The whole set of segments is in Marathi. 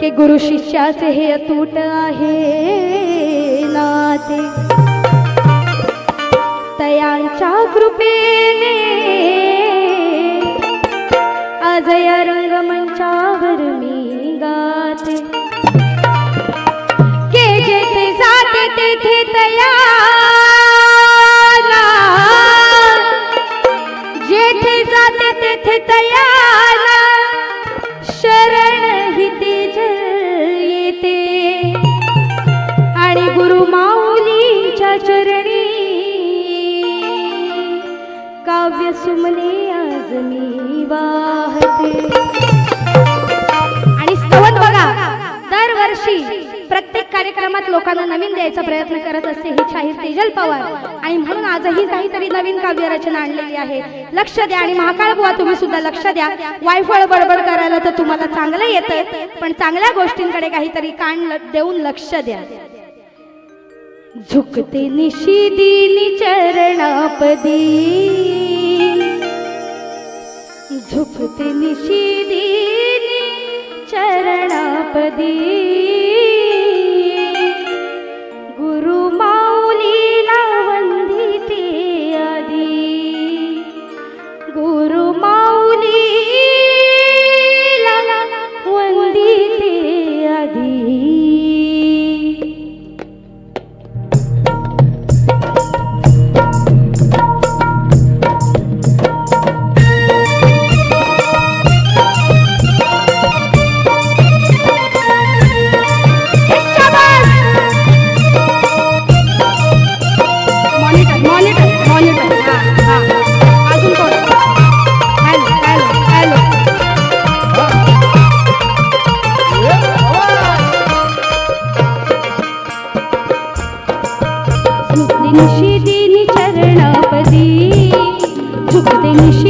की गुरु शिष्याचे हे अतूट आहे नाते. तयांच्या कृपेने आज या रंगमंचावर मी गाते. के जेथे जाते तेथे तया जेथे जाते तेथे तयाला शरण ही येते. आणि गुरु माऊलीच्या चरणी काव्य सुमने आज मी वाहते. आणि स्तवन बघा दरवर्षी प्रत्येक कार्यक्रमात लोकांना नवीन द्यायचा प्रयत्न करत असते ही शाहीर तेजल पवार. आणि म्हणून आजही काहीतरी नवीन काव्य रचना आणलेली आहे. लक्ष द्या आणि महाकाळ बुवा तुम्ही सुद्धा लक्ष द्या. वायफळ बडबड करायला तर तुम्हाला चांगलं येतं पण चांगल्या गोष्टींकडे काहीतरी कान ल- देऊन लक्ष द्या. झुकते निशिदिनी चरणापदी झुकते निशिदिनी चरणापदी झुकते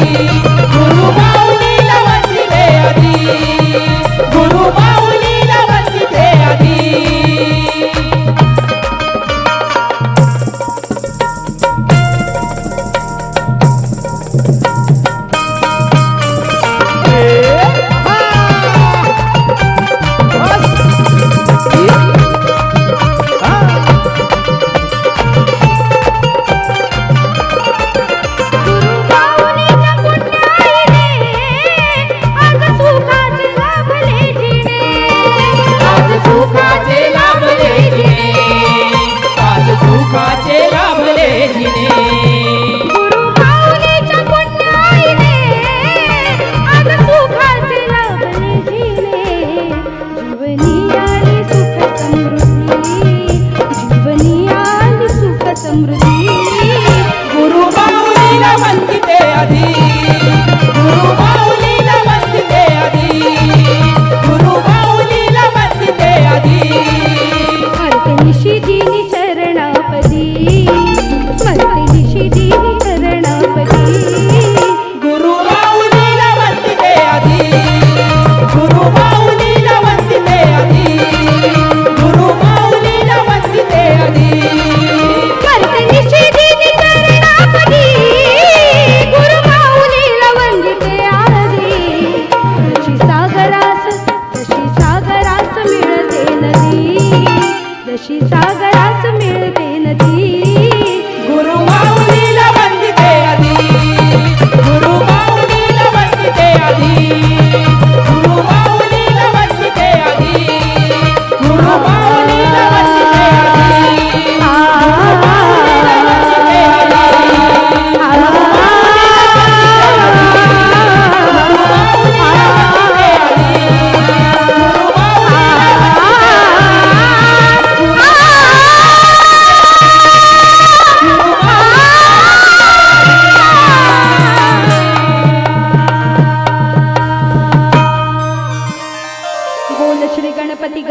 आधी गुरु पास मिल गई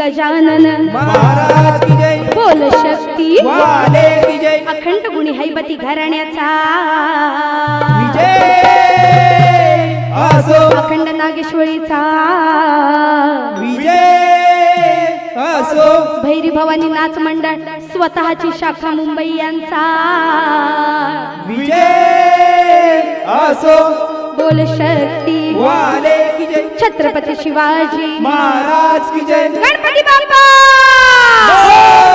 गजानन। महाराज की जय। बोल शक्ती। वाले की जय। अखंड गुणी हैबती घराण्याचा। विजय। असो। अखंड नागेश्वरीचा। विजय। असो। भैरी भवानी नाच मंडळ स्वतःची शाखा मुंबई यांचा विजय। असो। बोल शक्ती। वाले छत्रपती शिवाजी. महाराज की जय. गणपती बाप्पा!